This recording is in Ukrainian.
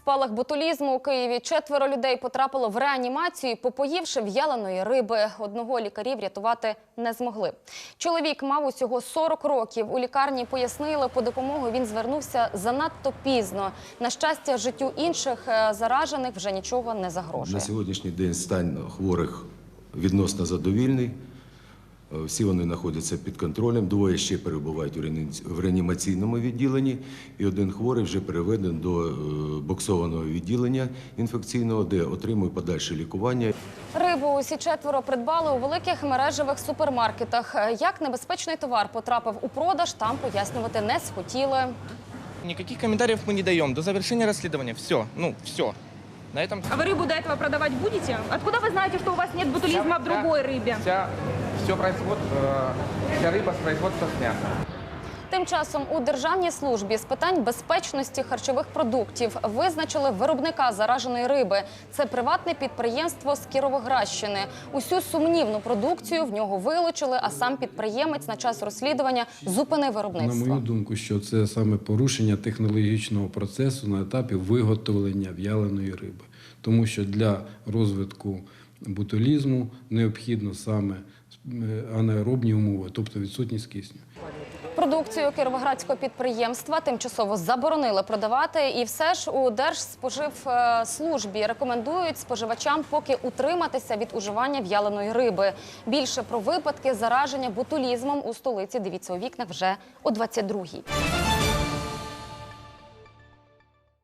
Спалах ботулізму у Києві. Четверо людей потрапило в реанімацію, попоївши в'яленої риби. Одного лікарі врятувати не змогли. Чоловік мав усього 40 років. У лікарні пояснили, по допомогу він звернувся занадто пізно. На щастя, життю інших е, заражених вже нічого не загрожує. На сьогоднішній день стан хворих відносно задовільний. Е, Всі вони знаходяться під контролем. Двоє ще перебувають у реані- в реанімаційному відділенні, і один хворий вже переведений до е, боксованого відділення інфекційного, де отримує подальше лікування. Рибу усі четверо придбали у великих мережевих супермаркетах. Е, Як небезпечний товар потрапив у продаж, там пояснювати не схотіли. Никаких комментариев мы не даем. До завершения расследования все. Ну, все. На этом А вы рыбу до этого продавать будете? Откуда вы знаете, что у вас нет ботулизма в другой рыбе? Вся, все э, вся рыба с производства с мяса. Тим часом у Державній службі з питань безпечності харчових продуктів визначили виробника зараженої риби. Це приватне підприємство з Кіровоградщини. Усю сумнівну продукцію в нього вилучили, а сам підприємець на час розслідування зупинив На виробництво. мою думку, що це саме порушення технологічного процесу на етапі виготовлення в'яленої риби, тому що для розвитку ботулізму необхідно саме е, анаеробні умови, тобто відсутність кисню. Продукцію кіровоградського підприємства тимчасово заборонили продавати, і все ж у Держспоживслужбі рекомендують споживачам поки утриматися від уживання в'яленої риби. Більше про випадки зараження ботулізмом у столиці дивіться у вікнах вже о 22-й.